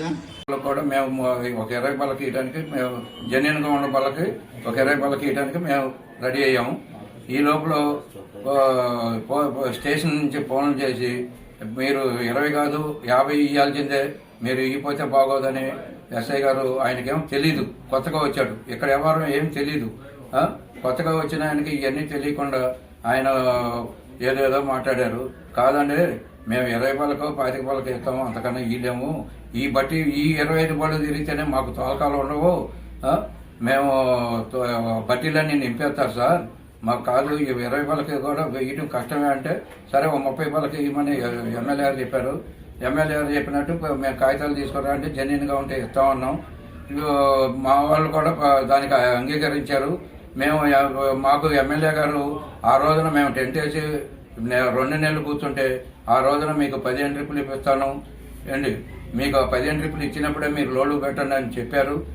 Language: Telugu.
వాళ్ళకి కూడా మేము ఒక ఇరవై బల్లకి ఇవ్వడానికి మేము జెన్యున్గా ఉన్న బల్లకి ఒక ఇరవై బల్లకి ఇవ్వడానికి మేము రెడీ అయ్యాము. ఈ లోపల స్టేషన్ నుంచి ఫోన్ చేసి మీరు ఇరవై కాదు యాభై ఇవ్వాల్సిందే మీరు ఇవ్వకపోతే బాగోదని ఎస్ఐ గారు ఆయనకేం తెలీదు. కొత్తగా వచ్చాడు. ఇక్కడ ఎవరు ఏం తెలీదు. కొత్తగా వచ్చిన ఆయనకి ఇవన్నీ తెలియకుండా ఆయన ఏదేదో మాట్లాడారు. కాదండి మేము ఇరవై పళ్ళకో పాతిక పళ్ళకో ఇస్తాము అంతకన్నా ఇవ్వలేము ఈ బట్టి ఈ ఇరవై ఐదు పళ్ళు తిరిగితేనే మాకు తోలకాలు ఉండవు. మేము తో- బట్టీలన్నీ నింపేస్తారు సార్. మాకు కాదు ఇరవై పళ్ళకి కూడా వేయడం కష్టమే అంటే సరే ఓ ముప్పై పళ్ళకి ఇవ్వమని ఎమ్మెల్యే గారు చెప్పారు. ఎమ్మెల్యే గారు చెప్పినట్టు మేము కాగితాలు తీసుకురా అంటే జెన్యున్గా ఉంటే ఇస్తామన్నాం. ఇగో మా వాళ్ళు కూడా దానికి అంగీకరించారు. మేము మాకు ఎమ్మెల్యే గారు ఆ రోజున మేము టెంట్ వేసి రెండు నెలలు కూర్చుంటే ఆ రోజున మీకు పదిహేను ట్రిప్పులు ఇప్పిస్తాను. అండి మీకు పదిహేను ట్రిప్పులు ఇచ్చినప్పుడే మీరు లోడ్లు పెట్టండి అని చెప్పారు.